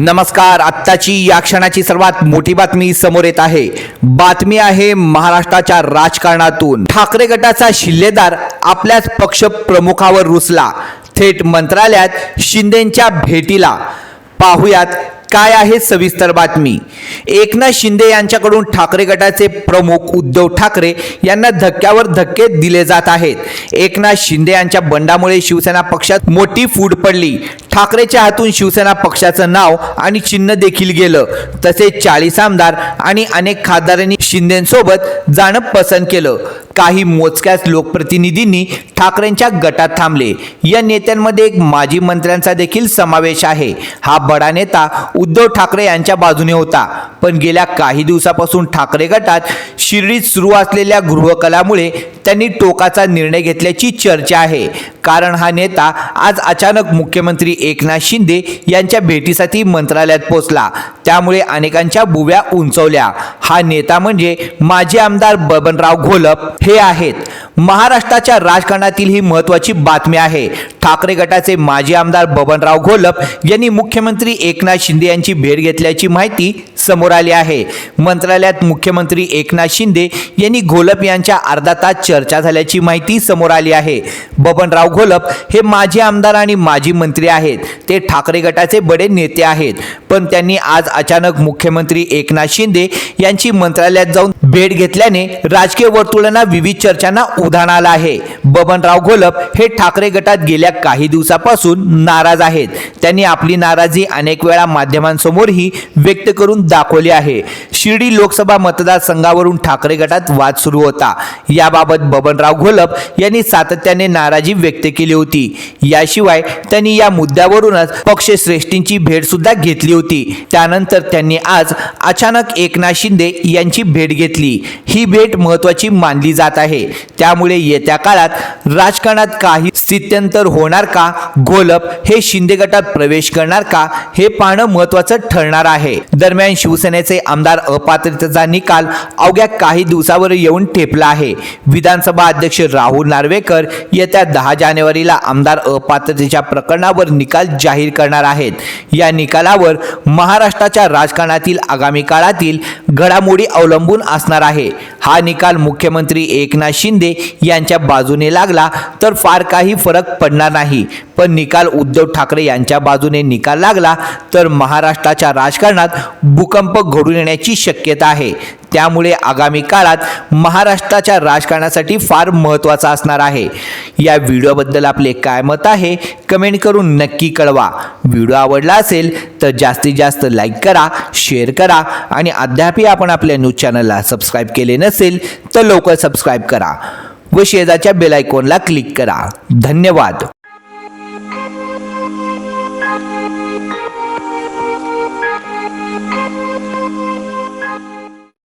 नमस्कार आत्ताची या क्षणाची सर्वात मोठी बातमी समोर येत आहे. बातमी आहे महाराष्ट्राच्या राजकारणातून. ठाकरे गटाचा शिल्लेदार आपल्याच पक्ष प्रमुखावर रुसला. थेट मंत्रालयात शिंदेच्या भेटीला. पाहुयात काय आहे सविस्तर बातमी? एकनाथ शिंदे यांच्याकडून ठाकरे गटाचे प्रमुख उद्धव ठाकरे यांना धक्क्यावर धक्के दिले जात आहेत. एकनाथ शिंदे यांच्या बंडामुळे शिवसेना पक्षात मोठी फूट पडली. ठाकरेच्या हातून शिवसेना पक्षाचं नाव आणि चिन्ह देखील गेलं. तसेच चाळीस आमदार आणि अनेक खासदारांनी शिंदेसोबत जाणं पसंत केलं. काही मोजक्याच लोकप्रतिनिधींनी ठाकरेंच्या गटात थांबले. या नेत्यांमध्ये एक माजी मंत्र्यांचा देखील समावेश आहे. हा बडा नेता उद्धव ठाकरे यांच्या बाजूने होता. पण गेल्या काही दिवसापासून ठाकरे गटात शिर्डीत सुरू असलेल्या गृहकलामुळे त्यांनी टोकाचा निर्णय घेतल्याची चर्चा आहे. कारण हा नेता आज अचानक मुख्यमंत्री एकनाथ शिंदे यांच्या भेटीसाठी मंत्रालयात पोहोचला. त्यामुळे अनेकांच्या बुव्या उंचवल्या. हा नेता म्हणजे माजी आमदार बबनराव घोलप हे आहेत. महाराष्ट्राच्या राजकारणातील ही महत्वाची बातमी आहे. ठाकरे गटाचे माजी आमदार बबनराव घोलप यांनी मुख्यमंत्री एकनाथ शिंदे यांची भेट घेतल्याची माहिती समोर आली आहे. मंत्रालयात मुख्यमंत्री एकनाथ शिंदे यांनी घोलप यांच्या अर्धा तास चर्चा झाल्याची माहिती समोर आली आहे. बबनराव घोलप हे माजी आमदार आणि माजी मंत्री आहेत. ते ठाकरे गटाचे बडे नेते आहेत. पण त्यांनी आज अचानक मुख्यमंत्री एकनाथ शिंदे यांची मंत्रालयात जाऊन भेट घेतल्याने राजकीय वर्तुळांना विविध चर्चांना उधाण आलं आहे. बबनराव घोलप हे ठाकरे गटात गेल्या काही दिवसापासून नाराज आहेत. त्यांनी आपली नाराजी अनेक वेळा माध्यमांसमोरही व्यक्त करून दाखवली आहे. शिर्डी लोकसभा मतदारसंघावरून ठाकरे गटात वाद सुरू होता. याबाबत बबनराव घोलप यांनी सातत्याने नाराजी व्यक्त केली होती. याशिवाय त्यांनी या मुद्द्यावरूनच पक्षश्रेष्ठींची भेट सुद्धा घेतली होती. त्यानंतर त्यांनी आज अचानक एकनाथ शिंदे यांची भेट घेतली. ही भेट महत्वाची मानली जात आहे. त्यामुळे येत्या काळात राजकारणात काही स्थित्यंतर होणार का? घोलप हे शिंदे गटात प्रवेश करणार का? हे पाहणं महत्वाचं ठरणार आहे. दरम्यान शिवसेनेचे आमदार अपात्रतेचा निकाल अवघ्या काही दिवसावर येऊन ठेपला आहे. विधानसभा अध्यक्ष राहुल नार्वेकर येत्या दहा जानेवारीला आमदार अपात्रतेच्या प्रकरणावर निकाल जाहीर करणार आहेत. या निकालावर महाराष्ट्राच्या राजकारणातील आगामी काळातील घडामोडी अवलंबून असणार आहे. हा निकाल मुख्यमंत्री एकनाथ शिंदे यांच्या बाजूने लागला तर फार काही फरक पडणार नाही. पण निकाल उद्धव ठाकरे यांच्या बाजूने निकाल लागला तर महाराष्ट्राच्या राजकारणात भूकंप घडून येण्याची शक्यता आहे. त्यामुळे आगामी काळात महाराष्ट्राच्या राजकारणासाठी फार महत्त्वाचा असणार आहे. या व्हिडिओबद्दल आपले काय मत आहे कमेंट करून नक्की कळवा. व्हिडिओ आवडला असेल तर जास्तीत जास्त लाईक करा शेअर करा आणि अद्यापही आपण आपल्या न्यूज चॅनलला सबस्क्राईब केले नसेल तर लवकर सबस्क्राईब करा व शेजारच्या बेलायकॉनला क्लिक करा. धन्यवाद. Música